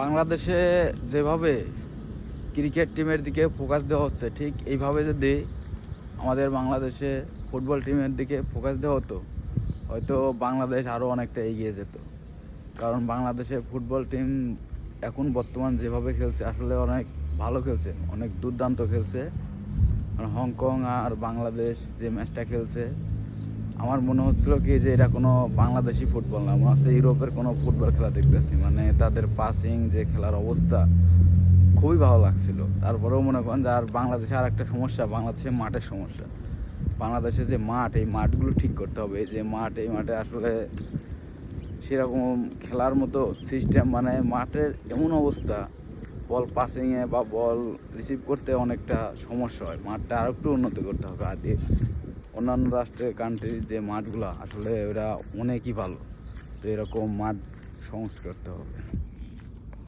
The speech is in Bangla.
বাংলাদেশে যেভাবে ক্রিকেট টিমের দিকে ফোকাস দেওয়া হচ্ছে, ঠিক এইভাবে যদি আমাদের বাংলাদেশে ফুটবল টিমের দিকে ফোকাস দেওয়া হতো, হয়তো বাংলাদেশ আরও অনেকটা এগিয়ে যেত। কারণ বাংলাদেশে ফুটবল টিম এখন বর্তমান যেভাবে খেলছে, আসলে অনেক ভালো খেলছে, অনেক দুর্দান্ত খেলছে। হংকং আর বাংলাদেশ যে ম্যাচটা খেলছে আমার মনে হচ্ছিল কি যে এটা কোনো বাংলাদেশি ফুটবল না মনে হচ্ছে ইউরোপের কোনো ফুটবল খেলা দেখতেছি। মানে তাদের পাসিং যে খেলার অবস্থা খুবই ভালো লাগছিল। তারপরেও মনে করেন যে আর বাংলাদেশে আর একটা সমস্যা বাংলাদেশে মাঠের সমস্যা। বাংলাদেশে যে মাঠ, এই মাঠগুলো ঠিক করতে হবে। যে মাঠ, এই মাঠে আসলে সেরকম খেলার মতো সিস্টেম মানে মাঠের এমন অবস্থা বল পাসিংয়ে বা বল রিসিভ করতে অনেকটা সমস্যা হয়। মাঠটা আরও একটু উন্নত করতে হবে। আর অন্যান্য রাষ্ট্রের কান্ট্রির যে মাঠগুলো, আসলে ওরা অনেকই ভালো। তো এরকম মাঠ সংস্কার করতে হবে।